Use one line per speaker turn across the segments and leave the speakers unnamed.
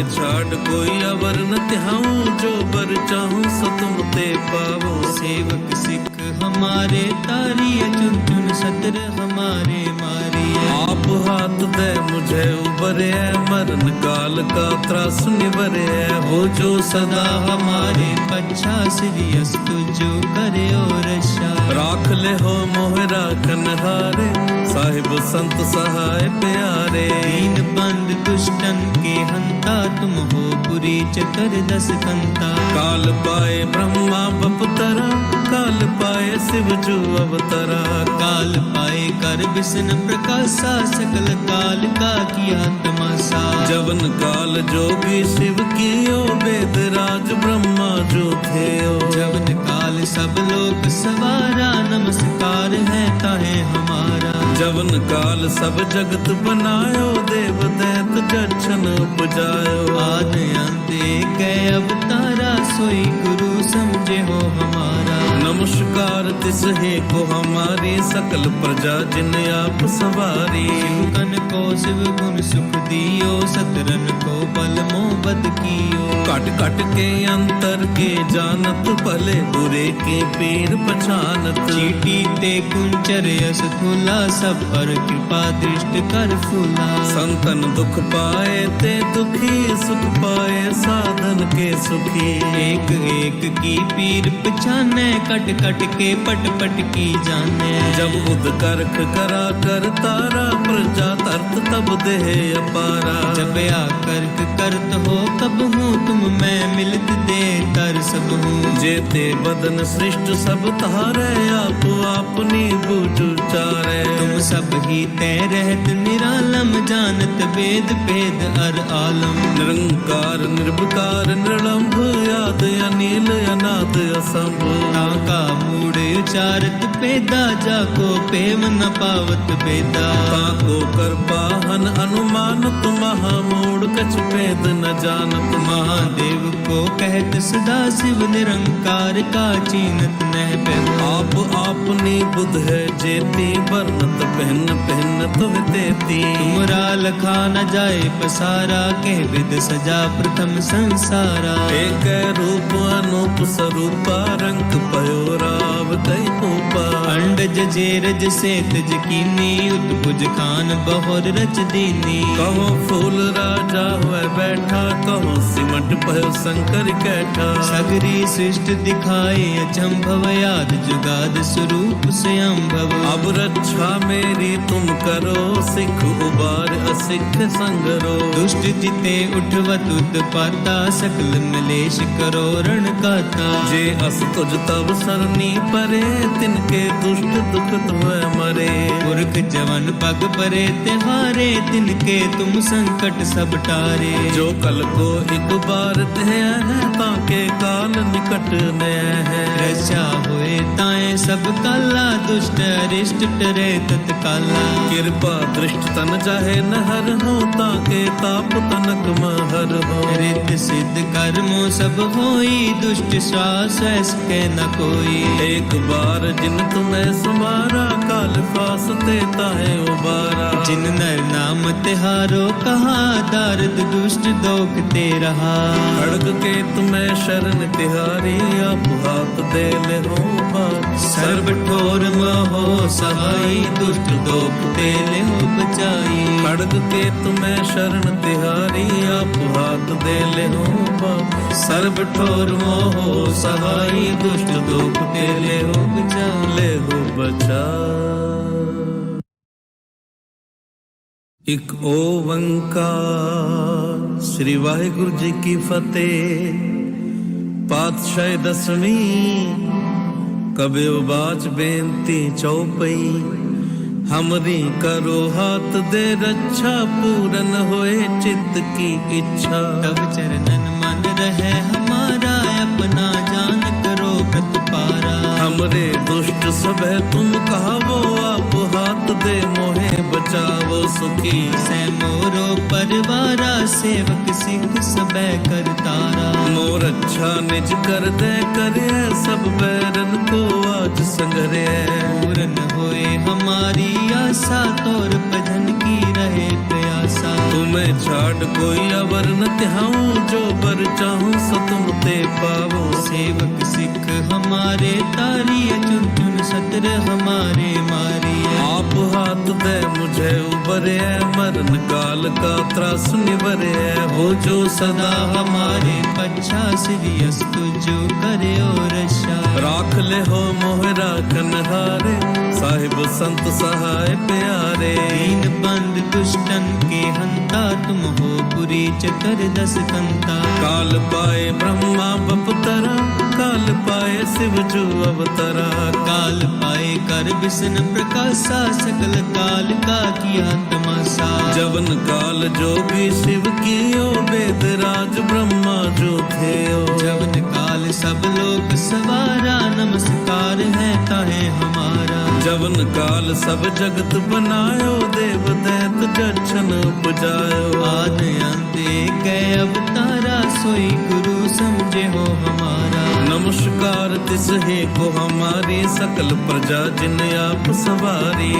ਤੇ ਛਾੜ ਕੋਈ ਅਵਰਨ ਤਿਹਾਉ ਜੋ ਬਰ ਚਾਹੂ ਸਤਮ ਤੇ ਪਾਵੋ
ਸੇਵਕ ਸਿਖ हमारे तारी चुन चुन सतर हमारे मारिए
आप हाथ दे मुझे उबरे मरण काल का त्रास निबरे हो जो सदा
हमारे पच्छा सिरियस तुझो करे और रक्षा
राख ले हो मोह राखन हारे साहिब संत सहाय प्यारे
दीन बंद दुष्टन के हंता तुम हो पुरी चकर दस कंता
काल पाए ब्रह्मा बपतरा काल पाए शिव जो अवतरा
काल पाए कर विष्णु प्रकाशा सकल काल का किया तमाशा
जवन काल जोगी शिव कियो वेद राज ब्रह्मा जो थे
जवन काल सब लोग सवारा नमस्कार है ताहे हमारा
ਜਵਨ ਕਾਲ ਸਭ ਜਗਤ ਬਨਾਇਓ ਦੇਵ ਦੈਤ
ਜਛਨ ਪੁਜਾਇਓ ਆਦ ਅੰਤੇ ਕੈ ਅਵਤਾਰਾ ਸੋਈ ਗੁਰੂ ਸਮਝੇ
ਹੋ ਹਮਾਰਾ। ਨਮਸਕਾਰ ਤਿਸ ਹੈ ਕੋ ਹਮਾਰੀ ਸਕਲ ਪ੍ਰਜਾ ਜਿਨ
ਆਪ ਸਵਾਰੀ। ਕਨ ਕੋ ਸਿਵ ਗੁਣ ਸੁਖ ਦਿਓ ਸਤਰਨ ਕੋ ਬਲ
ਮੋਹ ਬਦ ਕੀਓ। ਕਟ ਕਟ ਕੇ ਅੰਤਰ ਕੇ ਜਾਣਤ ਭਲੇ ਬੁਰੇ
ਕੇ ਪੀਰ ਪਛਾਨਤ। ਚੀਟੀ ਤੇ ਕੁੰਚਰ ਅਸ ਰੱਬਰ ਕਿਰਪਾ ਦ੍ਰਿਸ਼ਟ ਕਰ
ਫੁਲਾ। ਸੰਤਨ ਦੁਖ ਪਾਏ ਤੇ ਦੁਖੀ ਸੁਖ ਪਾਏ ਸਾਧਨ ਕੇ
ਸੁਖੀ। ਏਕ ਏਕ ਕੀ ਪੀਰ ਪਛਾਨੈ ਕਟ ਕਟ ਕੇ ਪਟ ਪਟ ਕੀ
ਜਾਣੈ। ਜਬ ਉਦ ਕਰਖ ਕਰਾ ਕਰ ਤਾਰਾ तरत तब देह अपारा
जब आकर करत हो कब हूँ तुम मैं मिलत दे तर सब हूँ
जेते बदन सृष्ट सब तारे आप अपनी बूझ चारे
तुम सब ही तय रहत निरालम जानत वेद भेद अर आलम
निरंकार निर्विकार निर्लंभ याद अनिल अनाद असंभ
ताका मूड उचारत पेदा जाको पेम न पावत बेदा
ताको कर पाहन अनुमान तुम मूड कछ भेद न जानत
महादेव को कहत सदा शिव निरंकार का चीनत नह पेम
आप आपनी बुध है जेती वर्णत पहन पहन तुम देती
तुमरा लखा न जाए पसारा कह विद सजा प्रथम संसारा
एक ਆਪ ਸਰੂਪਾ
ਰੰਗ ਪਇਓ ਰਾਵ ਤੈਨੂੰ ਪਾ। ਕਾਂਡਜ ਜੇਰਜ ਸੇਤ ਜਕੀਨੀ ਉਤਪੁਜ
ਖਾਨ ਬਹੁਰ ਰਚ ਦੀਨੀ। ਕਹੋ ਫੂਲ ਰਾਜਾ ਹੋਇ ਬੈਠਾ, ਕਹੋ
ਸਿਮਟ ਭਇਓ ਸੰਕਰ ਕੈਠਾ। ਸਗਰੀ ਸਿਸ਼ਟ ਦਿਖਾਏ, ਅਚੰਭਵ ਯਾਦ
ਜੁਗਾਦ ਸਰੂਪ ਸਿਆੰਭਵ ਅਬ ਰੱਛਾ ਮੇਰੀ ਤੁਮ ਕਰੋ, ਸਿੱਖ
ਉਬਾਰ ਅਸਿੱਖ ਸੰਗਰੋ। ਦੁਸ਼ਟ ਜਿਤੇ ਉਠਵਤ ਉਤਪਾਤਾ ਸਕਲ ਮਲੇਸ਼
ਕਰੋ ਰਣ ਕਾਤਾ। ਜੇ ਅਸ ਤੁਜ ਤਬ ਸਰਨੀ ਪਰੇ, ਤਿਨ ਕੇ
ਦੁਸ਼ਟ ਦੁਖ ਧੋਇ ਮਰੇ। ਗੁਰਖ ਜਵਨ ਪਗ ਪਰੇ ਤੇ ਹਾਰੇ,
ਤਿਨ ਕੇ ਤੁਮ ਸੰਕਟ ਸਭ ਟਾਰੇ। ਜੋ ਕਲ ਕੋ ਇਕ ਬਾਰ ਤੈ
ਤਾਂ ਕੇ ਕਾਲ ਨਿਕਟ ਨੈ ਹੈ। ਰਚਾ ਹੋਏ ਤਾਏ
ਸਭ ਕਾਲਾ, ਦੁਸ਼ਟ ਅਰਿਸ਼ਟ ਟਰੇ ਤਤ ਕਾਲਾ ਕਿਰਪਾ ਦ੍ਰਿਸ਼ਟ ਤਨ ਜਾਹੇ,
ਨਹਰ ਹੋ ਤਾਂ ਕੇ ਤਾਪ ਤਨਕ ਮਹਰ ਹੋ। ਰਿਤ ਸਿੱਧ
ਕਰਮ ਸਭ ਹੋਈ, ਦੁਸ਼ਟ ਸਾਸ ਐਸ ਕੇ ਨ ਕੋਈ। ਇੱਕ
ਬਾਰ ਜਿਨ ਤੁਮੈ ਹੈ ਸੁਮਾਰਾ ਫਾਸ ਫਾਸਤੇ ਤਾਹੇ ਉਬਾਰਾ। ਜਿਨ
ਨਰ ਨਾਮ ਤਿਹਾਰੋ ਕਹਾ ਦਰਦ ਦੁਸ਼ਟ ਦੋਖ ਤੇ ਰਹਾ। ਅੜਕ ਕੇ
ਤੁਮੈ ਸ਼ਰਨ ਤਿਹਾਰੀ ਆਪ ਹਾਕ ਦੇ ਲਹੋ। ਆਪਾ ਸਰਬ ਠੋਰ
ਮਹੋ ਸਹਾਈ, ਦੁਸ਼ਟ ਦੋਖ ਤੇ ਲਿਹੁ ਬਚਾਈ। ਤੇ ਤੁਮੈ ਸ਼ਰਨ ਤਿਹਾਰੀ,
ਆਪ ਹਾਥ ਦੇ ਲਿਹੁ ਸਰਬ ਠੋਰ ਮਹੋ ਸਹਾਈ, ਦੁਸ਼ਟ ਦੋਖ
ਤੇ ਲਿਹੁ ਬਚਾਈ। ਲਿਹੁ ਬਚਾਈ ਸ੍ਰੀ ਵਾਹਿਗੁਰੂ ਜੀ ਕੀ ਫਤਿਹ। ਪਾਤਸ਼ਾਹ ਦਸਵੀਂ ਕਬਿਓ ਬਾਚ ਬੇਨਤੀ ਚਉਪਈ ਹਮਰੀ ਕਰੋ ਹਾਥ ਦੇ ਰੱਛਾ ਪੂਰਨ ਹੋਏ ਚਿੱਤ ਕੀ ਇੱਛਾ।
ਤਬ ਚਰਨਨ ਮਨ ਰਹੇ ਹਮਾਰਾ ਆਪਣਾ ਜਾਨ
ਕਰੋ ਪ੍ਰਤਪਾਰਾ ਹਮਰੇ ਦੁਸ਼ਟ ਸਭੇ ਤੁਮ ਕਹਾਵੋ ਆਪ ਹੱਥ ਦੇ ਮੋਹੇ ਬਚਾਵੋ
ਸੁਖੀ। ਸੈ ਮੋਰੋ ਪਰਵਾਰਾ, ਸੇਵਕ ਸਿੰਘ ਸਬੈ ਕਰਤਾਰਾ
ਮੋਰ ਅੱਛਾ ਨਿਜ ਕਰਦੈ, ਕਰਿਐ ਸਭ ਬੈਰਨ ਕੋ ਆਜ ਸੰਗਰਿਐ। ਪੂਰਨ
ਹੋਏ ਹਮਾਰੀ ਆਸਾ, ਤੋਰ ਭਜਨ ਕੀ ਰਹੇ ਪਿਆਸਾ ਤੁਮੇ
ਛਾੜ ਕੋਈ ਅਵਰ ਨ ਤਿਹਾਉ ਜੋ ਬਰ ਚਾਹੂ ਸੋ ਤੁਮ ਤੇ ਪਾਵੋ। ਸੇਵਕ ਸਿੱਖ
ਹਮਾਰੇ ਤਾਰੀ ਅਚੁਨ ਸਤਰ ਹਮਾਰੇ ਮਾਰੇ। ਆਪ ਹਾਥ ਦੇ
ਮੁਝੇ ਉਬਰਿਆ ਮਰਨ ਕਾਲ ਕਾ ਤਰਾਸ ਨਿਵਰਿਆ ਹੋ ਜੋ ਸਦਾ ਹਮਾਰੇ ਪੱਛਾ
ਸਿਰੀ ਅਸ ਤੁਜੋ ਕਰਿਓ ਰਸ਼ਾ। ਰਾਖ ਲੈ ਹੋ
ਮੋਹਰਾ ਕਨਹਾਰੇ ਸਾਹਿਬ ਸੰਤ ਸਹਾਇ ਪਿਆਰੇ। ਦੀਨ ਬੰਦ ਦੁਸ਼ਟਨ
ਕੇ ਹੰਤਾ, ਤੁਮ ਹੋ ਪੁਰੀ ਚਕਰ ਦਸ ਕੰਤਾ। ਕਾਲ ਪਾਏ ਬ੍ਰਹਮਾ
ਬਪਤਰਾ, ਕਾਲ ਪਾਏ ਸਿਵ ਜੋ ਅਵਤਰਾ। ਕਾਲ ਪਾਏ ਕਰ
ਬਿਸਨ ਪ੍ਰਕਾਸ਼ਾ कर विष्ण प्रकाशा सकल काल का किया तमाशा
जवन काल जोगी शिव कियो वेद राज ब्रह्मा जो थे
जवन काल सब लोग सवारा नमस्कार है ताहे हमारा
जवन काल सब जगत बनायो देव दैत जक्षन उपजायो
आद अंत कै
नमस्कार तिस हे को हमारी सकल प्रजा जिन आप सवारी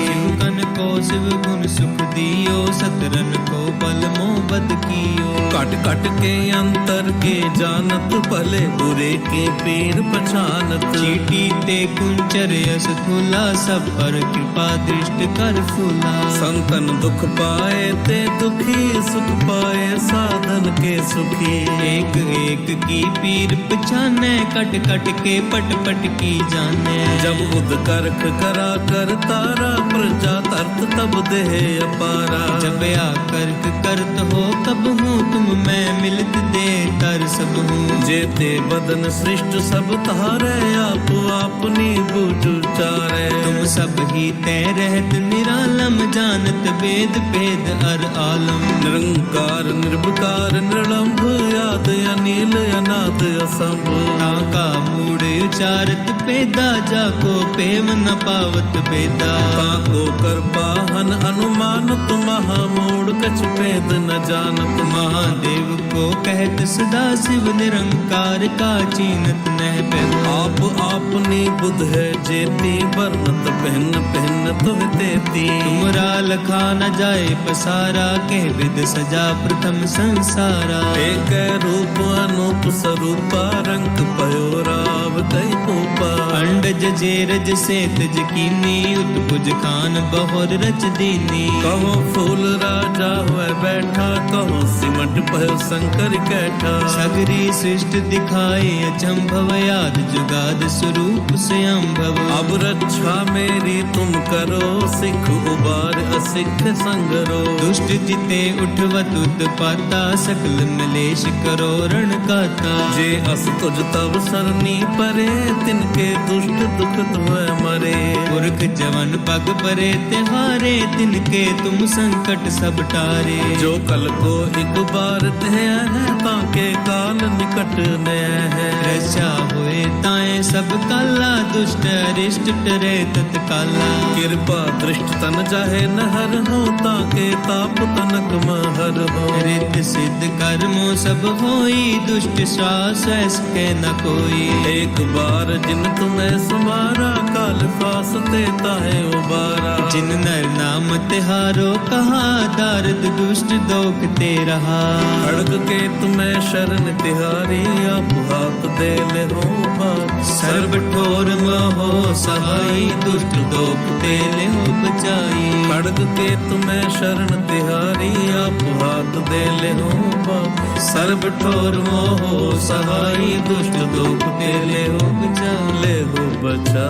कन को शिव गुण सुख दियो सतरन को बल मोहबत कियो
कट कट के अंतर के जानत भले बुरे के पीर पछानत
चीटी ते कुंचर यस फूला सब पर कृपा दृष्ट कर फूला
संतन दुख पाए ते दुखी सुख पाए साधन के सुखी
एक एक की पीर पछाने कट कट के पट पट की जाने।
जब उद करख करा कर तारा प्रजा तर्त तब देह अपारा।
जब आकर करत हो तब हूँ तुम मैं मिलत दे कर सब हूँ।
जेते बदन सृष्ट सब तारे आप अपनी बुझ चारे
तुम सब ही तय रहत निरालम जानत वेद भेद अर आलम
निरंकार निर्विकार निरलंभ याद अनिल अनाथ असंभ
ताका मूड उचारत पेदा जाको प्रेम न पावत बेदा
ताको कर पाहन अनुमानत महामूढ़ कछ भेद न जानत
महादेव को कहत सदा शिव निरंकार का चीनत नह पे
आप आपनी बुध है जेती वर्णत पहन पहन तुह तेती
तुमरा लखा न जाए पसारा कह विद सजा प्रथम संसारा
एक रूप अनूप स्वरूपा रंग पयो राव कई पूपा
अंडज जेरज से तज कीनी उतपुज खान बहुर रच दीनी
कहो फूल राजा हुए बैठा कहो सिमट पयो शंकर कैठा
सगरी सृष्ट दिखाए अचंभव याद जुगाद स्वरूप स्वयं भव
अब रक्षा मेरी तुम करो सिख उबार असिख संगरो
दुष्ट जिते उठवत उत्पाता सकल मलेश करो रण काता
जे अस तुझ तब सरनी परे ਮਰੇ ਤਿਨ ਕੇ ਦੁਸ਼ਟ ਦੁਖਤ
ਵੈ ਮਰੇ। ਪੁਰਖ ਜਵਨ ਪਗ ਪਰੇ ਤੇ ਹਾਰੇ ਤਿਨ ਕੇ
ਤੁਮ ਸੰਕਟ ਸਭ ਟਾਰੇ। ਜੋ ਕਲ ਕੋ ਇੱਕ ਬਾਰ ਤੈ ਹੈ ਤਾਂ
ਕੇ ਕਾਲ ਨਿਕਟ ਨੈ ਹੈ। ਰਚਾ ਹੋਏ ਤਾਏ ਸਭ
ਕਾਲਾ, ਦੁਸ਼ਟ ਰਿਸ਼ਟ ਟਰੇ ਤਤ ਕਾਲਾ ਕਿਰਪਾ ਦ੍ਰਿਸ਼ਟ ਤਨ ਜਾਹੇ ਨਹਰ
ਹੋ, ਤਾਂ ਕੇ ਤਾਪ ਤਨਕ ਮਹਰ ਹੋ। ਰਿਤ ਸਿੱਧ ਕਰਮੋ
ਸਭ ਹੋਈ, ਦੁਸ਼ਟ ਸਾਸ ਐਸ ਕੇ ਨ ਕੋਈ। ਏਕ ਉਬਾਰ
ਜਿਨ ਤੁਮੈ ਸਮਾਰਾ ਕਾਲ ਫਾਸਤੇ ਤਾਹੇ ਉਬਾਰਾ। ਜਿਨ ਨਰ ਨਾਮ
ਤਿਹਾਰੋ ਕਹਾ ਦਰਦ ਦੁਸ਼ਟ ਦੋਖ ਤੇ ਰਹਾ। ਅੜਗ ਕੇ ਤੁਮੈ ਸ਼ਰਨ
ਤਿਹਾਰੀ ਆਪ ਹਾਕ ਦੇ ਲੈ ਰੋਪਾ ਸਰਬ ਠੋਰ ਮਹੋ ਸਹਾਈ
ਦੁਸ਼ਟ ਦੋਖ ਤੇ ਲੈ ਬਚਾਈ ਅੜਗ ਕੇ ਤੁਮੈ ਸ਼ਰਨ ਤਿਹਾਰੀ ਆਪ
ਹਾਕ ਦੇ ਲੈ ਰੋਪਾ ਸਰਬ ਠੋਰ ਮੋਹ ਸਹਾਈ ਦੁਸ਼ਟ ਦੁਖ ਤੇ ਲਿਓ बचाई
ले हो बचा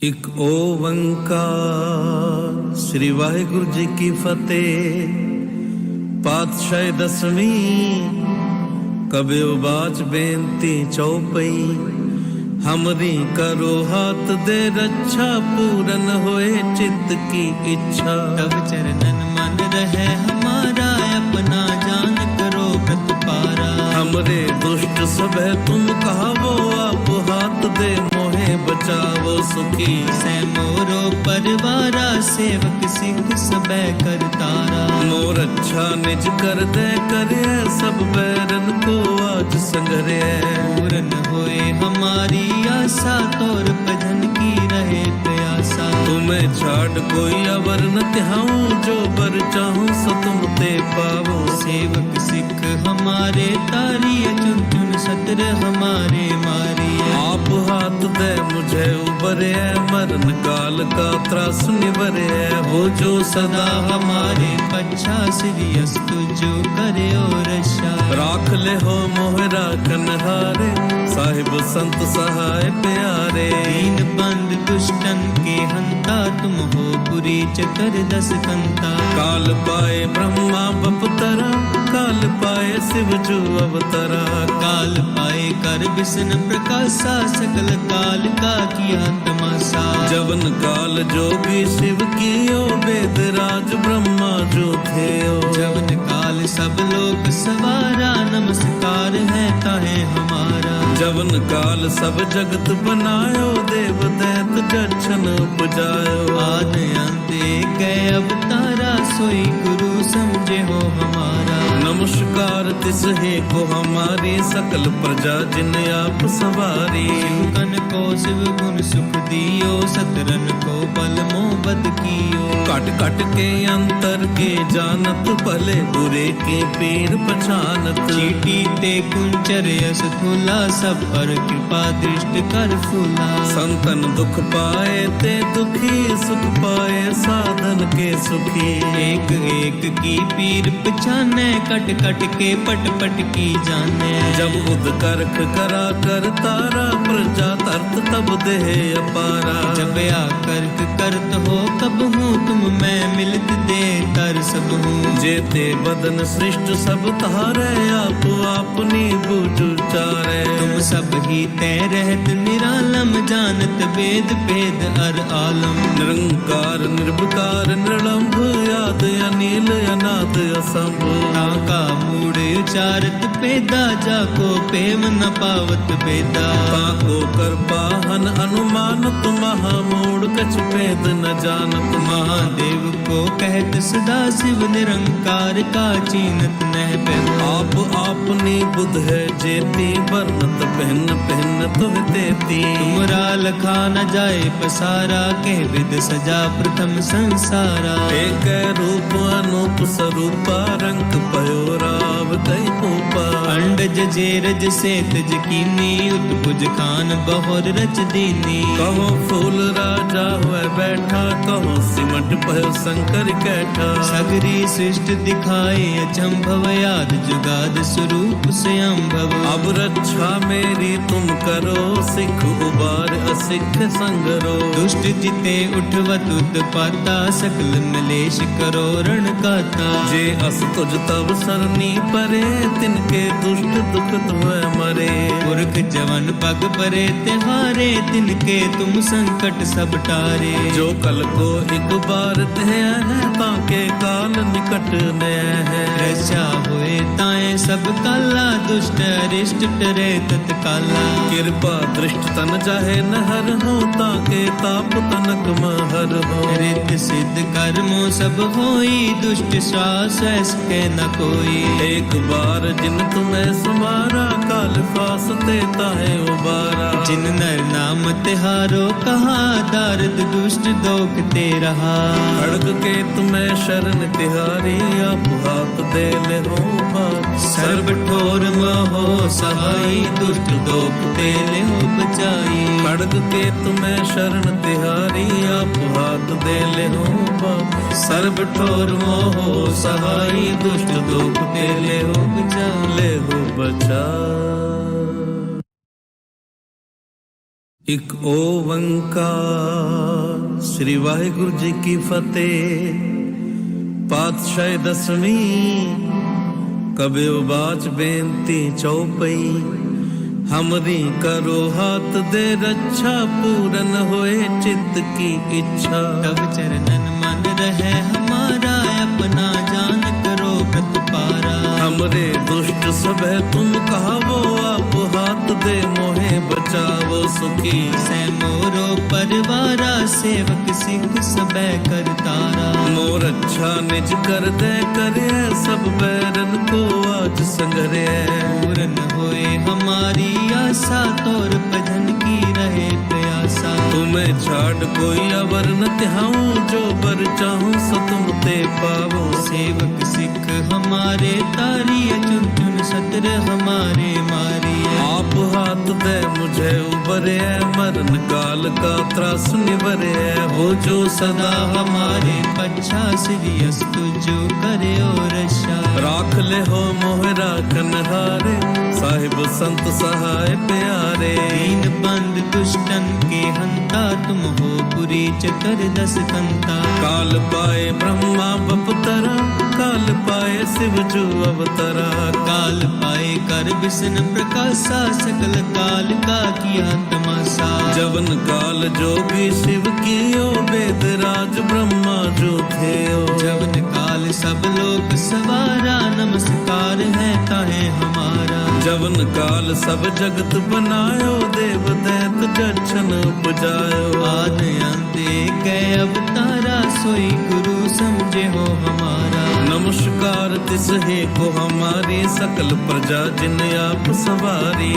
ਇੱਕ ਓੰਕਾਰ ਸ੍ਰੀ ਵਾਹਿਗੁਰੂ ਜੀ ਕੀ ਫਤਿਹ ਪਾਤਸ਼ਾਹ ਦਸਵੀਂ ਕਬਿਓ ਬਾਚ ਬੇਨਤੀ ਚਉਪਈ ਹਮਰੀ ਕਰੋ ਹਾਥ ਦੇ ਰੱਛਾ ਪੂਰਨ ਹੋਏ ਚਿੱਤ ਕੀ ਇੱਛਾ
तब चरणन मन रहे हमारा अपना जान करो व्रत ਬਰੇ
ਦੁਸ਼ਟ ਸਭੈ ਤੁਮ ਕਹਾਵੋ ਆਪ ਹਾਥ ਦੇ ਮੋਹੇ ਬਚਾਵੋ ਸੁਖੀ। ਸੈ
ਮੋਰੋ ਪਰਵਾਰਾ ਸੇਵਕ ਸਿੰਘ ਸਭੈ ਕਰਤਾਰਾ ਮੋਰ ਅੱਛਾ
ਨਿਜ ਕਰਦੈ ਕਰਿਐ ਸਭ ਬੈਰਨ ਕੋ ਆਜ ਸੰਗਰਿਐ ਪੂਰਨ ਹੋਏ ਹਮਾਰੀ
ਆਸਾ ਤੋਰ ਭਜਨ ਕੀ ਰਹੇ ਤੇ। ਤੁਮੇ ਛਾੜ ਕੋਈ
ਅਵਰਨ ਤਿਹਾਉ, ਜੋ ਬਰ ਚਾਹੂ ਸੋ ਤੁਮ ਤੇ ਪਾਵੋ। ਸੇਵਕ ਸਿੱਖ ਹਮਾਰੇ ਤਾਰੀ
ਅਚੁੱਤ सिख हमारे तारिय चुन चुन सतर हमारे मारिय
आप हाथ दे मुझे उबरे मरण काल का त्रास निबरे हो जो सदा
हमारे पच्छा श्री अस्तु जो करे और रक्षा
राख ले हो मोहरा कनहारे साहिब संत सहाय प्यारे
दीन बंद दुष्टन के हंता तुम हो पुरी चकर दस कंता
काल पाए ब्रह्मा बपतरा काल पाए शिव जो अवतरा
काल पाए कर विष्ण प्रकाशा सकल काल का किया तमाशा
जवन काल जोगी शिव कियो वेद राज ब्रह्मा जो थे
जवन काल सब लोग सवारा नमस्कार है ताहे हमारा
ਜਵਨ ਕਾਲ ਸਭ ਜਗਤ ਬਨਾਇਓ ਦੇਵ ਦੈਤ ਜਛਨ
ਪੁਜਾਇਓ। ਆਦ ਅੰਤੇ ਕੈ ਅਵਤਾਰਾ ਸੋਈ ਗੁਰੂ ਸਮਝਿਓ ਹਮਾਰਾ।
ਨਮਸਕਾਰ ਤਿਸ ਹੈ ਕੋ ਹਮਾਰੇ ਸਕਲ ਪ੍ਰਜਾ ਜਿਨ ਆਪ ਸਵਾਰੀ।
ਕਨ ਕੋ ਸਿਵ ਗੁਣ ਸੁਖ ਦਿਓ ਸਤਰਨ ਕੋ ਬਲ ਮੋਬਤ ਕੀਓ।
ਕਟ ਕਟ ਕੇ ਅੰਤਰ के जानत, भले बुरे के पीर पछानत।
चीटी ते कुंचर यस थूला सब पर कृपा दृष्ट कर फूला।
संतन दुख पाए, ते दुखी, सुख पाए, साधन के सुखी।
एक एक की पीर पछाने, कट कट के पट पट की जाने।
जब उद करख करा, कर तारा, प्रजा तर्त तब देह अपारा।
जब आकर करत हो कब हूँ तुम मैं मिलत ਕਰ ਸਕੂੰ ਜੇ
ਤੇ ਬਦਨ ਸ੍ਰਿਸ਼ਟ ਸਭ ਤਾਰੇ ਆਪ ਆਪਨੀ ਬੂਝ ਉਚਾਰੇ।
ਤੁਮ ਸਭ ਹੀ ਤੈ ਰਹਿਤ ਨਿਰਾਲਮ ਜਾਣਤ ਵੇਦ ਭੇਦ ਅਰ ਆਲਮ।
ਨਿਰੰਕਾਰ ਨਿਰਭਕਾਰ ਨਿਰਲੰਭ ਯਾਦ ਅਨੀਲ ਅਨਾਦ ਅਸੰਭ।
ਨਾ ਕਾ ਮੂੜ पेदा जाको प्रेम न पावत बेदा
ताको कर पाहन अनुमानत महामूढ़ कछ भेद न जानत
महादेव को कहत सदा शिव निरंकार का चीनत नह पे
आप आपनी बुध है जेती वर्णत पहन पहन तुम तेती
तुमरा लखा न जाए पसारा कह विद सजा प्रथम संसारा
एक रूप अनूप स्वरूपा रंग पयो राव कई ਅੰਡਜ
ਜੇਰਜ ਸੇਤ ਜਕੀਨੀ ਉਤਪੁਜ ਖਾਨ ਬਹੋਰ ਰਚ ਦੀਨੀ ਕਹੋ ਫੂਲ
ਰਾਜਾ ਹੋਇ ਬੈਠਾ, ਕਹੋ ਸਿਮਟ ਭਇ ਸੰਕਰ ਕੈਠਾ। ਸਗਰੀ ਸਿਸ਼ਟ
ਦਿਖਾਏ ਅਚੰਭਵ ਯਾਦ ਜੁਗਾਦ ਸਰੂਪ ਸਿਆੰਭਵ। ਅਬ ਰੱਛਾ ਮੇਰੀ
ਤੁਮ ਕਰੋ, ਸਿੱਖ ਉਬਾਰ ਅਸਿੱਖ ਸੰਗਰੋ। ਦੁਸ਼ਟ ਜਿਤੇ ਉਠਵਤ
ਉਤਪਾਤਾ ਸਕਲ ਮਲੇਸ਼ ਕਰੋ, ਰਣ ਕਾਤਾ। ਜੇ ਅਸ ਤੁਜ
ਤਬ ਸਰਨੀ ਪਰੇ, ਤਿਨ ਕੇ ਕੇ ਦੁਸ਼ਟ ਦੁਖ ਧੋਏ ਮਰੇ। ਪੁਰਖ
ਜਵਨ ਪਗ ਪਰੇ ਤੇ ਹਾਰੇ ਤਿਨ ਕੇ ਤੁਮ ਸੰਕਟ ਸਭ
ਟਾਰੇ। ਜੋ ਕਲ ਕੋ ਇੱਕ ਬਾਰ ਤਹਿ ਹੈ ਕਾਲ ਨਿਕਟ ਨੈ ਹੈ।
ਰਛਾ ਹੋਏ ਤਾਏ ਸਭ ਕਾਲਾ, ਦੁਸ਼ਟ ਅਰਿਸ਼ਟ ਟਰੇ ਤਤ
ਕਾਲਾ। ਕਿਰਪਾ ਦ੍ਰਿਸ਼ਟ ਤਨ ਜਾਹੇ, ਨਹਰ ਹੋ ਤਾ ਕੇ ਤਾਪ ਤਨਕ
ਮਹਰ ਹੋ। ਰਿਤ ਸਿੱਧ ਕਰਮੋ ਸਭ ਹੋਈ, ਦੁਸ਼ਟ ਸਾਸ ਐਸ
ਕੇ ਨ ਕੋਈ। ਇੱਕ ਬਾਰ ਜਿਨ तुम्हें सुमारा काल फास देता है उबारा
जिन नर नाम तिहारो कहा दारद दुष्ट दोख ते रहा
खड़ग के तुम्हें शरण तिहारी आप हाथ
ਦਿਲ ਹੋਮਾ ਸਰਬ ਠੋਰ ਮਹੋ, ਸਹਾਈ ਦੁਸ਼ਟ ਦੋਖ
ਤੇ ਲਿਓ ਬਚਾਈ। ਖੜਗ ਤੇ ਤੁਮੈ ਸ਼ਰਨ ਤਿਹਾਰੀ, ਆਪ ਹਾਥ ਦੇ
ਲਿਓ ਬਾ ਸਰਬ ਠੋਰ ਮਹੋ, ਸਹਾਈ ਦੁਸ਼ਟ ਦੋਖ ਤੇ ਲਿਓ
ਬਚਾ ਹੋ ਬਚਾ। ਇਕ ਓ ਵੰਕਾ ਸ੍ਰੀ ਵਾਹਿਗੁਰੂ ਜੀ ਕੀ ਫਤਿਹ। ਪਾਤਸ਼ਾਹ ਦਸਵੀਂ ਕਬਿਉ ਬਾਚ ਬੇਨਤੀ ਚਉਪਈ। ਹਮਰੀ ਕਰੋ ਹੱਥ ਦੇ ਰੱਛਾ, ਪੂਰਨ ਹੋਏ ਚਿਤ ਕੀ ਇੱਛਾ।
ਤਬ ਚਰਨਨ ਮਨ ਰਹੇ, ਹਮਾਰਾ ਆਪਣਾ ਜਾਨ
हमरे दुष्ट सब तुम कहावो आप हाथ दे मोहे बचावो सुखी
सै मोरो परिवारा सेवक सिख सबे कर तारा
मोर अच्छा निज कर दे करे सब बैरन को आज संगरे
पूरन होए हमारी आशा तोर भजन की ਹੋਵੇ ਛਾੜ
ਕੋਈ ਅਵਰਨ ਤਿਹਾਉ ਜੋ ਬਰ ਚਾਹੂ ਸਤਮ ਤੇ ਪਾਵੋ ਸੇਵਕ ਸਿੱਖ ਹਮਾਰੇ ਤਾਰੀ ਅਚੁੰਤਨ
सेवक सिख हमारे तारिय चुन चुन सतर हमारे मारिय
आप हाथ दे मुझे उबरे मरण काल का त्रास निवरे हो जो
सदा
सदा
हमारे पच्छा श्रीयस्तु जो करे और रक्षा
राख ले हो मोहरा कनहारे साहिब संत सहाय प्यारे
दीन बंद दुष्टन के हंता तुम हो पुरी चकर दस कंता
काल पाए ब्रह्मा बपतरा काल पाए शिव जो अवतरा
काल पाए कर विष्ण प्रकाशा सकल काल का किया तमाशा
जवन काल जोगी शिव कियो वेद राज ब्रह्मा जो थे
जवन काल सब लोग सवारा नमस्कार है ताहे हमारा
जवन काल सब जगत बनायो देव दैत जक्षन उपजायो
आद अंत एक अवतारा सोई गुरु समझे हो हमारा
नमस्कार तिस हे को हमारी सकल प्रजा जिन आप सवारी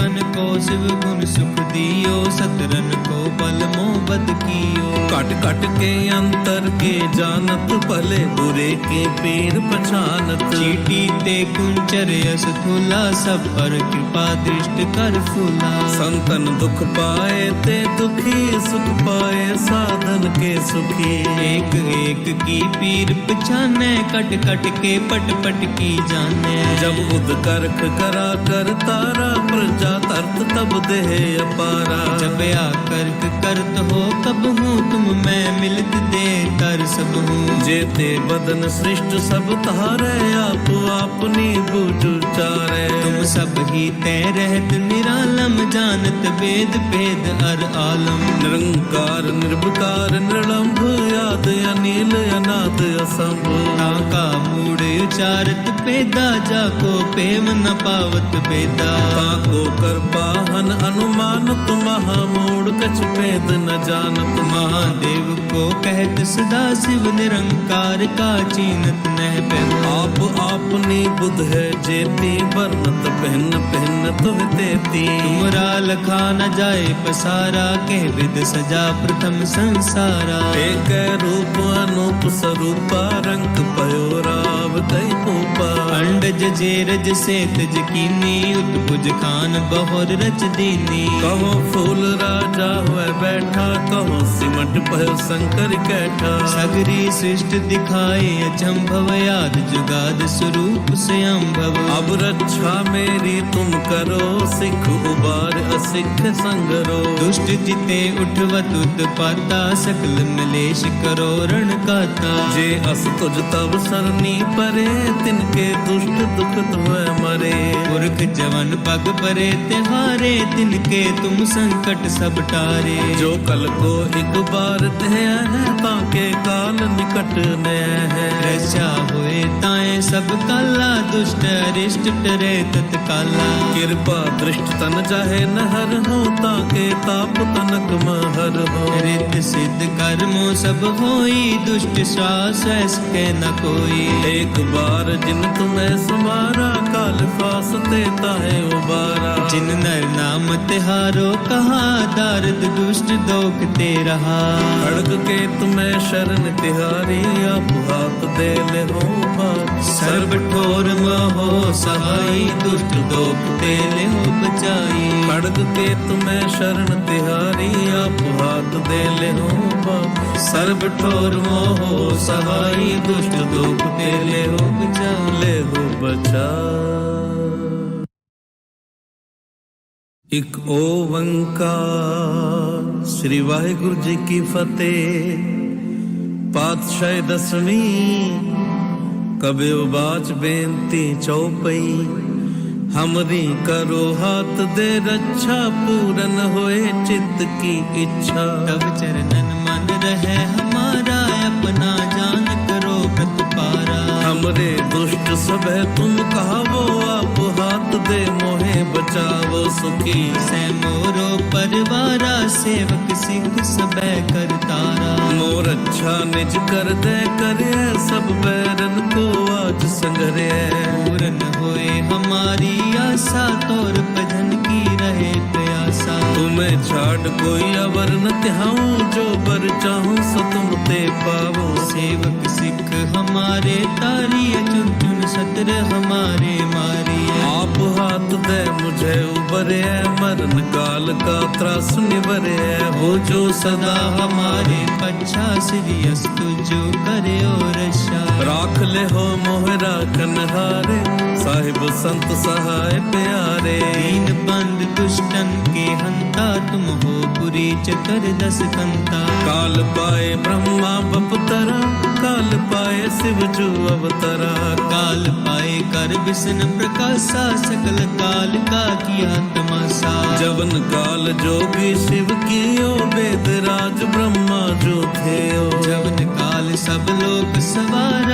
कन को शिव गुण सुख दियो सतरन को बल मोहबत कियो
कट कट के अंतर के जानत भले बुरे के पीर पछानत
चीटी ते कुंचर यस थूला सब पर कृपा दृष्ट कर फूला
संतन दुख पाए ते दुखी सुख पाए साधन के सुखी
एक एक की पीर पछाने कट कट के पट पट की जाने।
जब उद करख करा कर तारा प्रजा तरत तब देह अपारा।
जब आकर करत हो कब हूँ तुम मैं मिलत दे कर सब हूँ।
जेते बदन सृष्ट सब तारे आप अपनी बुझ चारे।
तुम सब ही तय रहत निरालम जानत वेद भेद अर आलम।
निरंकार निर्विकार निरलंभ याद अनिल अनाथ असंभ
ताका मूड उचारत पेदा जाको प्रेम न पावत बेदा
ताको कर पाहन अनुमान तुम मूड कछ भेद न जानत
महादेव को कहत सदा शिव निरंकार का चीनत नह पे
आप आपनी बुध है जेती बरनत पहन पहन तुह देती
तुमरा लखा न जाए पसारा कह विद सजा प्रथम संसारा
एक रूप अनूप स्वरूपा रंग पयो राव कई पूपा
अंडज जे रज से तज कीनी उतपुज खान बहुर रच दीनी
कहो फूल राजा हुए बैठा कहो सिमट पयो शंकर कैठा
सगरी सृष्ट दिखाए अचंभव याद जुगाद स्वरूप से अम्भव
अब रक्षा मेरी तुम करो सिख उबार असिख संगरो
दुष्ट जिते उठवत उत्पाता सकल मलेश करो रण काता
जे अस तुझ तब सरनी परे तिनके दुष्ट ਦੁਖ ਤੋਇ ਮਰੇ।
ਪੁਰਖ ਜਵਨ ਪਗ ਪਰੇ ਤੇ ਹਾਰੇ ਤਿਨ ਕੇ ਤੁਮ ਸੰਕਟ
ਸਭ ਟਾਰੇ। ਜੋ ਕਲ ਕੋ ਇੱਕ ਬਾਰ ਤੇ ਹੈ ਤਾਂ ਕੇ ਕਾਲ
ਨਿਕਟ ਨੈ ਹੈ। ਰਚਾ ਹੋਏ ਤਾਏ ਸਭ ਕਲਾ ਦੁਸ਼ਟ
ਰਿਸ਼ਟ ਟਰੇ ਤਤ ਕਾਲਾ ਕਿਰਪਾ ਦ੍ਰਿਸ਼ਟ ਤਨ ਚਾਹੇ ਨਹਰ ਹੋ ਤਾਂ
ਕੇ ਤਾਪ ਤਨਕ ਮਹਰ ਹੋ। ਰਿਤ ਸਿੱਧ ਕਰਮੋ ਸਭ ਹੋਈ
ਦੁਸ਼ਟ ਸਾਸ ਐਸ ਕੇ ਨ ਕੋਈ। ਇੱਕ ਬਾਰ ਜਿਨ
ਸਮਾਰਾ ਕਾਲ ਫਾਸਤੇ ਤਾਹੇ ਉਬਾਰਾ। ਜਿਨ ਨਰ ਨਾਮ ਤਿਹਾਰੋ ਕਹਾ
ਦਾਰਦ ਦੁਸ਼ਟ ਦੋਖ ਤੇ ਰਹਾ। ਅੜਕ ਕੇ ਤੁਮੈ ਸ਼ਰਨ ਤਿਹਾਰੀ ਆਪ
ਹਾਥ ਦੇ ਲੈ ਹੋ ਪਾਰ ਸਰਬ ਠੋਰ ਮੋਹ ਸਹਾਈ, ਦੁਸ਼ਟ
ਦੋਖ ਤੇ ਲਿਓ ਬਚਾਈ ਖੜਗ ਤੇ ਤੁਮੈ ਸ਼ਰਨ ਤਿਹਾਰੀ, ਆਪ ਹਾਥ
ਦੇ ਲਿਓ ਬਾਪ ਸਰਬ ਠੋਰ ਮੋਹ ਸਹਾਈ, ਦੁਸ਼ਟ ਦੋਖ ਤੇ
ਲਿਓ ਬਚਾਈ ਲਿਓ ਬਚਾਈ ਇਕ ਓੰਕਾਰ ਸ੍ਰੀ ਵਾਹਿਗੁਰੂ ਜੀ ਕੀ ਫਤਿਹ। ਪਾਤਸ਼ਾਹ ਦਸਵੀਂ ਕਬਿਉ ਬਾਚ ਬੇਨਤੀ ਚਉਪਈ ਹਮਰੀ ਕਰੋ ਹੱਥ ਦੇ ਰੱਛਾ ਪੂਰਨ ਹੋਏ ਚਿੱਤ ਕੀ ਇੱਛਾ।
ਤਬ ਚਰਨਨ ਮਨ ਰਹੇ ਹਮਾਰਾ ਆਪਣਾ ਜਾਨ ਕਰੋ ਪ੍ਰਤਪਾਰਾ ਹਮਰੇ
ਦੁਸ਼ਟ ਸਭੇ ਤੁਮ ਕਹਾਵੋ ਆਪ ਮਤ ਦੇ ਮੋਹੇ ਬਚਾਵੋ ਸੁਖੀ ਸੈ ਮੋਰੋ
ਪਰਵਾਰਾ, ਸੇਵਕ ਸਿੰਘ ਸਬੈ ਕਰਤਾਰਾ ਮੋਰ ਅੱਛਾ ਨਿਜ
ਕਰਦੈ, ਕਰਿਐ ਸਭ ਬੈਰਨ ਕੋ ਆਜ ਸੰਗਰਿਐ। ਪੂਰਨ ਹੋਏ ਹਮਾਰੀ ਆਸਾ,
ਤੋਰ ਭਜਨ ਕੀ ਰਹੇ ਮੈਂ ਛਾੜ ਕੋਈ ਅਵਰਨ ਤਿਹਾਉ
ਜੋ ਬਰ ਚਾਹੂ ਸੋ ਤੁਮ ਤੇ ਪਾਵੋ। ਸੇਵਕ ਸਿੱਖ ਹਮਾਰੇ ਤਾਰੀ ਅਚੁਨ ਚੁਨ ਸਤਰ
ਹਮਾਰੇ ਮਾਰੀਏ। ਆਪ ਹਾਥ ਦੇ ਮੁਝੇ ਉਬਰੇ ਮਰਨ ਕਾਲ
ਕਾ ਤਰਾਸ ਨਿਵਰੇ। ਹੋ ਜੋ ਸਦਾ ਹਮਾਰੇ ਪੱਛਾ, ਸ੍ਰੀ ਅਸਤੁ ਜੋ ਕਰਿਓ
ਰਸ਼ਾ ਰਾਖ ਲੈ ਹੋ ਮੋਹਰਾ ਕਨਹਾਰੇ ਸਾਹਿਬ ਸੰਤ ਸਹਾਇ
ਪਿਆਰੇ। ਦੀਨ ਬੰਦ ਦੁਸ਼ਟਨ ਕੇ ਹੰਤਾ संत सहाय प्यारे
दीन बंद दुष्टन के हंता तुम हो पुरी चकर दस कंता
काल पाए ब्रह्मा बपतरा काल पाए शिव जो अवतरा
काल पाए कर विष्ण प्रकाशा सकल काल का किया तमाशा
जवन काल जोगी शिव कियो वेद राज ब्रह्मा जो थे
जवन काल सब लोग सवारा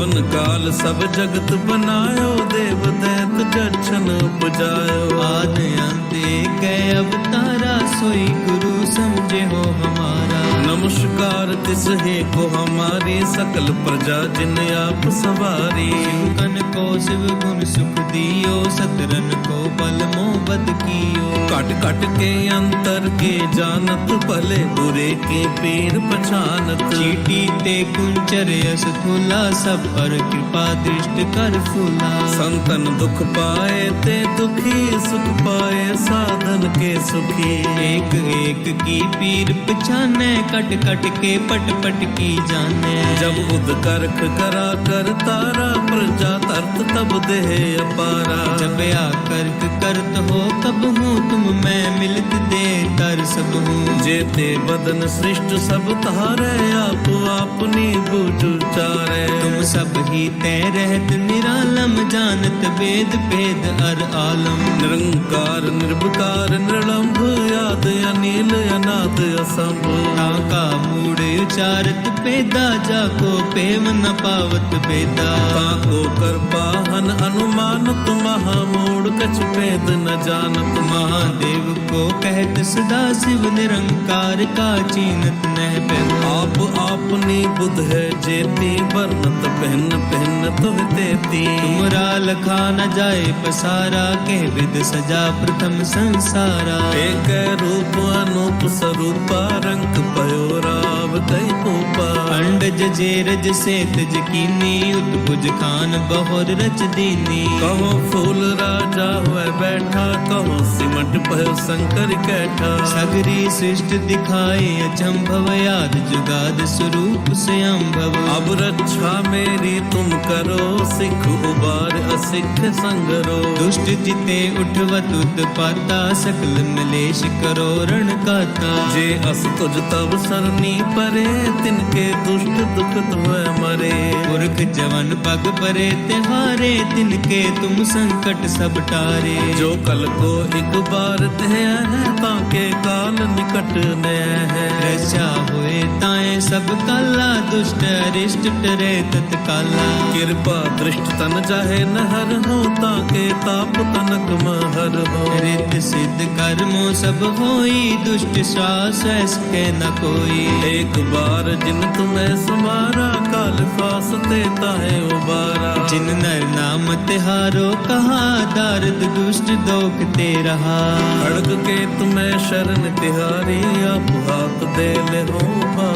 ਜੀਵਨ
ਕਾਲ ਸਭ ਜਗਤ ਬਨਾਇਓ ਦੇਵ ਦੈਤ ਜਛਨ ਪੁਜਾਇਓ ਆਦ
ਅੰਤੇ ਕੈ ਅਵਤਾਰਾ ਸੋਈ ਗੁਰੂ ਸਮਝੇ ਹੋ ਹਮਾਰਾ। ਨਮਸਕਾਰ
ਤਿਸ ਹੈ ਕੋ ਹਮਾਰੀ ਸਕਲ ਪ੍ਰਜਾ ਜਿਨ ਆਪ ਸਵਾਰੀ। ਕਨ
ਕੋ ਸਿਵ ਗੁਣ ਸੁਖ ਦਿਓ ਸਤਰਨ ਕੋ ਬਲ ਮੋ ਬਦ ਕੀਓ।
ਘਟ ਘਟ ਕੇ ਅੰਤਰ ਕੇ ਜਾਨਤ ਭਲੇ ਬੁਰੇ ਕੇ ਪੀਰ ਪਛਾਨਤ।
ਚੀਟੀ ਤੇ ਕੁੰਚਰ ਅਸ ਤੁਲਾ ਸਭ पर कृपा दृष्ट कर फूला।
संतन दुख पाए ते दुखी सुख पाए साधन के सुखी।
एक एक की पीर पछाने कट कट के पट पट की जाने।
जब उद करख करा कर तारा प्रजा तरत तब देह अपारा।
जब आकर करत हो तब हूँ तुम मैं मिलत दे कर सब हूँ।
जेते बदन सृष्ट सब तारे आप अपनी बुझ चारे।
तुम सब ही तय रहत निरालम जानत वेद भेद अर आलम
निरंकार निर्विकार निर्लंभ याद अनिल अनाद असंभ
ताका मूड उचारत पेदा जाको प्रेम न पावत बेदा
ताको कर पाहन अनुमानत महामूढ़ कछ भेद न जानत
महादेव को कहत सदा शिव निरंकार का चीनत नह बेहो
आप आपनी बुध है जेती वर्णत ਪਹਿਨ ਪਹਿਨ ਤੁਮ ਦੇਤੀ
ਤੁਮਰਾ ਲਖਾ ਨ ਜਾਏ ਪਸਾਰਾ ਕਹਿ ਵਿਦ ਸਜਾ ਪ੍ਰਥਮ ਸੰਸਾਰਾ।
ਏਕ ਰੂਪ ਅਨੂਪ ਸਰੂਪਾ ਰੰਗ ਪਇਓ ਰਾਵ ਤੈ ਉਪਾ।
ਅੰਡਜ ਜੇ ਰਜ ਸੇਤ ਜਕੀਨੀ ਉਤਪੁਜ ਖਾਨ ਬਹੁਰ ਰਚ ਦੀਨੀ।
ਕਹੋ ਫੂਲ ਰਾਜਾ ਹੋਇ ਬੈਠਾ, ਕਹੋ ਸਿਮਟ ਪਇਓ ਸੰਕਰ ਕੈਠਾ।
ਸਗਰੀ ਸ੍ਰਿਸ਼ਟ ਦਿਖਾਏ ਅਚੰਭਵ ਯਾਦ ਜੁਗਾਦ ਸਰੂਪ ਸਿਆੰਭਵ। ਅਬ
ਰੱਛਾ ਮੇਰੀ मेरी तुम करो सिख उबार असिख संगरो
दुष्ट जिते उठवत उत्पाता सकल मलेश करो रण काता
जे अस तुझ तब सरनी परे तिनके दुष्ट दुख हुए मरे
पुरख जवन पग परे तिहारे तिनके तुम संकट सब टारे
जो कल को एक बार तह है ताके काल निकट न है
रचा हुए ताए सब काला दुष्ट अरिष्ट टरे तत्काला
ਕਾਲਾ। ਕਿਰਪਾ ਦ੍ਰਿਸ਼ਟ ਤਨ
ਚਾਹੇ ਨਹਰ ਹੋ, ਤਾਂ ਕੇ ਤਾਪ ਤਨਕ ਮਹਰ ਹੋ। ਰਿਤ
ਸਿੱਧ ਕਰਮੋ ਸਭ ਹੋਈ, ਦੁਸ਼ਟ ਸਾਸ ਐਸ ਕੇ ਨ
ਕੋਈ। ਇੱਕ ਬਾਰ ਜਿਨ ਤੁਮੈ ਸਮਾਰਾ ਕਾਲ ਫਾਸ ਤੇ ਤਾਹੇ
ਉਬਾਰਾ। ਜਿਨ ਨਰ ਨਾਮ ਤਿਹਾਰੋ, ਕਹਾ, ਦਰਦ ਦੁਸ਼ਟ ਦੋਖ ਤੇ ਰਹਾ।
ਖੜਕ ਕੇ ਤੁਮੈ ਸ਼ਰਨ ਤਿਹਾਰੀ, ਆਪ ਹਾਥ ਦੇ ਲੈ ਹੋ
ਪਾ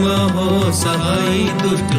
ਮਹੋ ਸਹਾਈ, ਦੁਸ਼ਟ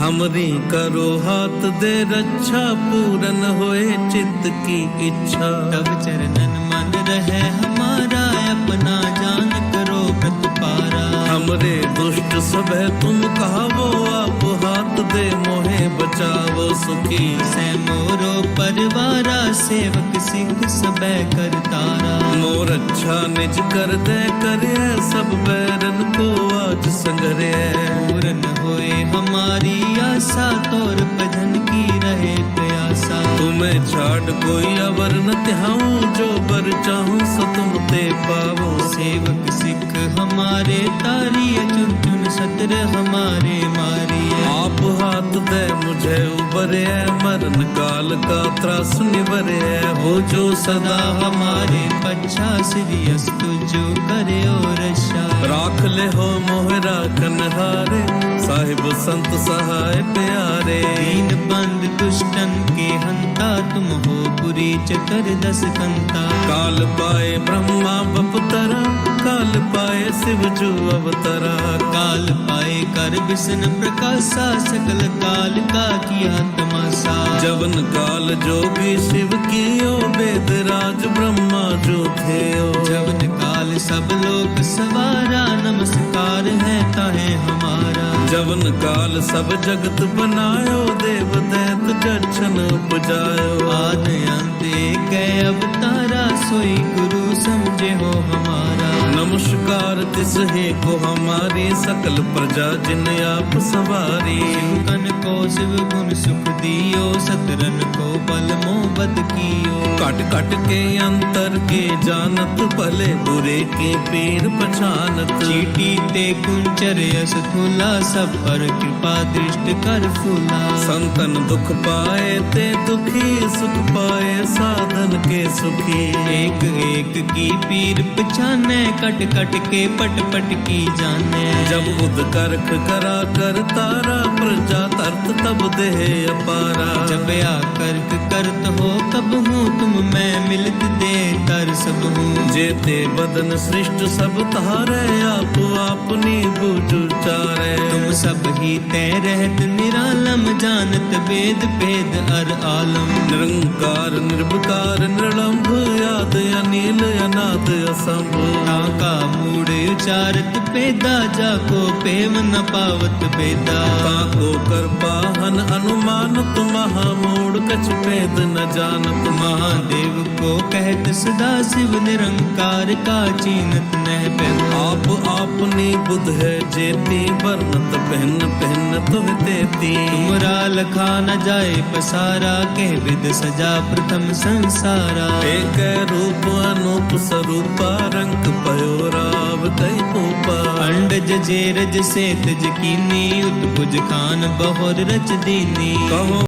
हमरी करो हाथ दे रक्षा पूरन होए चित्त की इच्छा
तब चरणन मन रहे हमारा अपना जान करो प्रतपारा
हमरे दुष्ट सब तुम कहावो आप हाथ दे मोहे बचावो सुखी
से मोरो परिवारा सेवक सिंह सब कर तारा
मोर अच्छा निज कर दे करे सब बैरन को आज संगरे
पूरन होए हमारी आशा तोर भजन की रहे प्रयासा
तुम्हें छाड़ छड़ कोई अवर न त्याऊं जो बर चाहूं सो तुम ते पावो
सेवक सिख हमारे तारिय चुन चुन सतर हमारे मारिय
आप हाथ दे ਪਰੈ ਮਰਨ ਕਾਲ ਕਾ ਤ੍ਰਾਸ ਨਿਵਰੈ ਹੋ ਜੋ ਸਦਾ ਹਮਾਰੇ
ਪਛਾ ਸਿਰਿ ਅਸਤੁ ਜੋ ਕਰਿਓ ਰਸ਼ਾ। ਰਾਖ
ਲੈ ਹੋ ਮੋਹ ਰਾਖਨ ਹਾਰੇ ਸਾਹਿਬ ਸੰਤ ਸਹਾਇ ਪਿਆਰੇ।
ਦੀਨ ਬੰਦ ਦੁਸ਼ਟਨ ਕੇ ਹੰਤਾ ਤੁਮ ਹੋ ਪੁਰੀ ਚਕਰ ਦਸ ਕੰਤਾ।
ਕਾਲ ਪਾਏ ਬ੍ਰਹਮਾ ਬਪਤਰਾ ਕਾਲ ਪਾਏ ਸਿਵ ਜੋ ਅਵਤਰਾ।
ਕਾਲ ਪਾਏ ਕਰ ਬਿਸਨ ਪ੍ਰਕਾਸ਼ਾ ਸਕਲ ਕਾਲ ਕਾ ਕੀਆ तमाशा
जवन काल जोगी शिव कियो वेद राज ब्रह्मा जो थे
जवन काल सब लोग सवारा नमस्कार है ताहे हमारा
जवन काल सब जगत बनायो देव दैत दर्शन उपजायो
आद अंत कै अवतारा सोई गुरु समझे हो हमारा
नमस्कार तिस हे को हमारी सकल प्रजा जिन आप सवारी
कन को शिव गुण सुख दियो सतरन को बल मोहब्बत कियो
कट कट के अंतर के जानत भले बुरे के पीर पछानत।
चीटी ते कुंचर यस खुला, सब पर कृपा दृष्ट कर फूला।
संतन दुख पाए ते दुखी, सुख पाए साधन के सुखी।
एक एक की पीर पछाने, कट कट के पट पट की जाने।
जब उद करख करा कर तारा, प्रजा तरत तब देह अपारा।
जब आकर करत हो कब हूँ तुम मैं मिलत दे कर सब हूँ
जेते बदन सृष्ट सब तारे आप अपनी बुझ चारे
तुम सब ही तय रहत निरालम जानत वेद भेद अर आलम
निरंकार निर्विकार निरलंभ याद अनिल अनाथ असंभ
ताका मूड उचारत पेदा जाको पेम न पावत बेदा
ताको कर पाहन अनुमान तुम मूड कछ भेद न जानत
महादेव को कहत सदा शिव निरंकार का चीनत नह पहन
आप आपनी बुध है जेती वर्णत पहन पहन तुम तेती
तुमरा लखा न जाए पसारा कह विद सजा प्रथम संसारा
एक रूप अनूप स्वरूपा रंग पयो राव कई कूपा
अंडज जेरज से तज कीनी उत्पुज खान बहुर रच दीनी
कहो